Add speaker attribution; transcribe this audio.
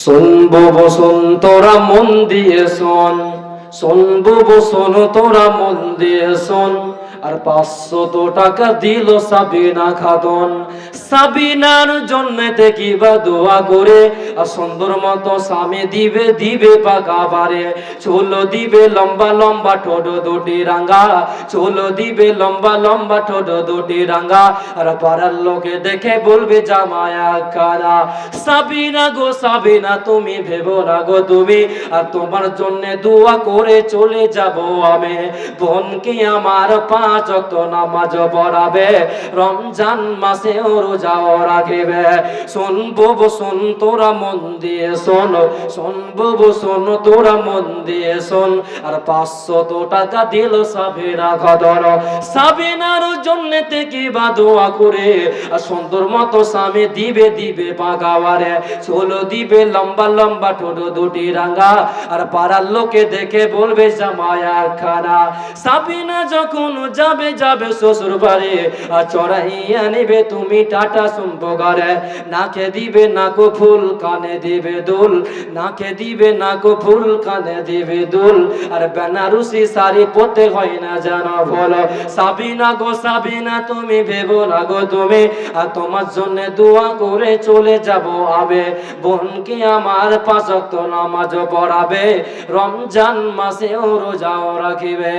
Speaker 1: শুনব বসন তোরা মন দিয়ে শোন। শুনব বসন তোরা মন দিয়ে শোন। আর পাঁচশো তো টাকা দিল সাবিনা খাদন সাবিনার জন্য দেখিবা দোয়া করে, আর সুন্দর মতো স্বামী দিবে দিবে পাকা বারে চুল দিবে লম্বা লম্বা ঠোঁট দুটি রাঙ্গা। চুল দিবে লম্বা লম্বা ঠোঁট দুটি রাঙ্গা। আর পাড়ার লোকে দেখে বলবে, জামায়া কারা। সাবিনা গো, সাবিনা, তুমি ভেবো না গো তুমি। আর তোমার জন্য দোয়া করে চলে যাব আমি। বোনকে আমার অক্ত নামাজ পড়াবে, রমজান মাসে ও রোজাও রাখিবে। শুনব বো, শোন, তোরা মন দিয়ে শোন, শুনব বো, শোন, তোরা মন দিয়ে শোন। আর পাঁচশো তো টাকা দিল সাবিনা কদর সাবিনার জন্য থেকে বা দোয়া করে, আর সুন্দর মতো স্বামী দিবে দিবে পাকাওয়ারে চুল দিবে লম্বা লম্বা, ঠোঁটো দুটি রাঙা। আর পাড়ার লোকে দেখে বলবে জামায়া খানা সাবিনা যখন যাবে যাবে শ্বশুর বাড়ি। আর চড়াইয়া নিবে তুমি টাটা সম্পগারে নাকে দিবে নাকো ফুল, কানে দিবে দুল। নাকে দিবে নাকো ফুল, কানে দিবে দুল। আর বেনারসি শাড়ি পরতে হয় না জানো বলো সাবিনা গো, সাবিনা, তুমি ভেবো না গো তুমি। আর তোমার জন্য দোয়া করে চলে যাব আবে। বোনকে আমার পাঁচক্ত নামাজ পড়াবে। রমজান মাসে ও রোজাও রাখিবে।